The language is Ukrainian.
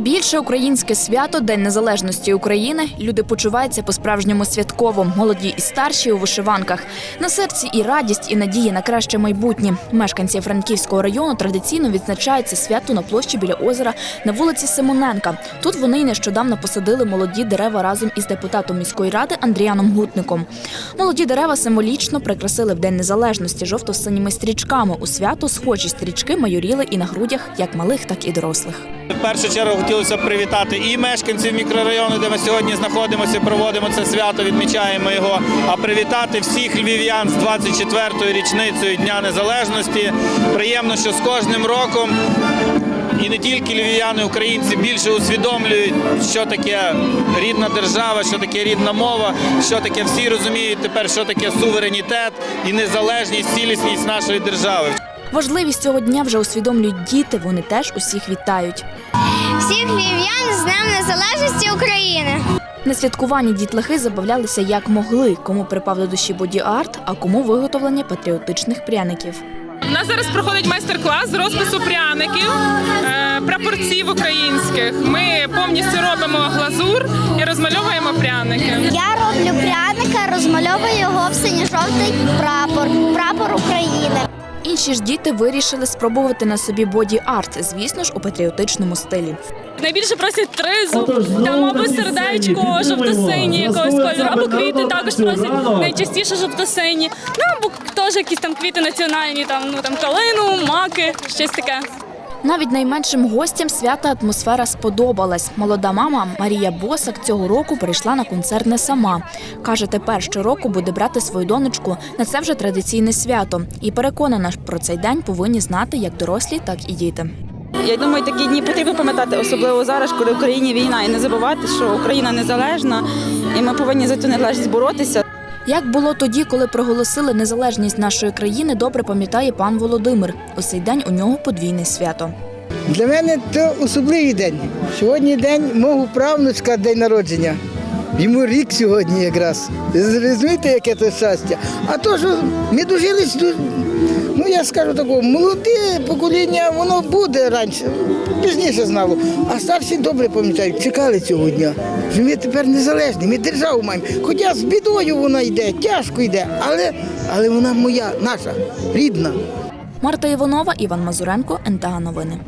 Найбільше українське свято День Незалежності України. Люди почуваються по-справжньому святково. Молоді і старші у вишиванках. На серці і радість, і надія на краще майбутнє. Мешканці Франківського району традиційно відзначають це свято на площі біля озера на вулиці Симоненка. Тут вони й нещодавно посадили молоді дерева разом із депутатом міської ради Андріаном Гутником. Молоді дерева символічно прикрасили в День Незалежності жовто-синіми стрічками. У свято схожі стрічки майоріли і на грудях як малих, так і дорослих. В першу чергу хотілося б привітати і мешканців мікрорайону, де ми сьогодні знаходимося, проводимо це свято, відмічаємо його. А привітати всіх львів'ян з 24-ю річницею Дня Незалежності. Приємно, що з кожним роком. І не тільки львів'яни, українці більше усвідомлюють, що таке рідна держава, що таке рідна мова, що таке всі розуміють тепер, що таке суверенітет і незалежність, цілісність нашої держави. Важливість цього дня вже усвідомлюють діти. Вони теж усіх вітають. Всіх львів'ян з Днем Незалежності України. На святкуванні дітлахи забавлялися як могли, кому припав до душі боді-арт, а кому виготовлення патріотичних пряників. У нас зараз проходить майстер-клас з розпису пряників, е, прапорців українських. Ми повністю робимо глазур і розмальовуємо пряники. Я роблю пряника, розмальовую його в синьо-жовтий прапор. Інші ж діти вирішили спробувати на собі боді-арт, звісно ж, у патріотичному стилі. Найбільше просять тризу, там або сердечко, жовто-сині якогось кольору, або квіти також просять найчастіше жовто-сині. Ну або теж якісь там квіти національні, там ну там калину, маки, щось таке. Навіть найменшим гостям свята атмосфера сподобалась. Молода мама Марія Босак цього року прийшла на концерт не сама. Каже, тепер щороку буде брати свою донечку на це вже традиційне свято. І переконана, про цей день повинні знати як дорослі, так і діти. Я думаю, такі дні потрібно пам'ятати, особливо зараз, коли в Україні війна, і не забувати, що Україна незалежна, і ми повинні за цю незалежність боротися. Як було тоді, коли проголосили незалежність нашої країни, добре пам'ятає пан Володимир. У цей день у нього подвійне свято. Для мене це особливий день. Сьогодні день мого правнучка, день народження. Йому рік сьогодні якраз. Розумієте, яке це щастя? А то, що ми дожились, до- я скажу такого, молоде покоління, воно буде раніше, пізніше знало. А старші добре пам'ятають, чекали цього дня. Ми тепер незалежні, ми державу маємо. Хоча з бідою вона йде, тяжко йде, але, але вона моя, наша, рідна. Марта Іванова, Іван Мазуренко, НТА Новини.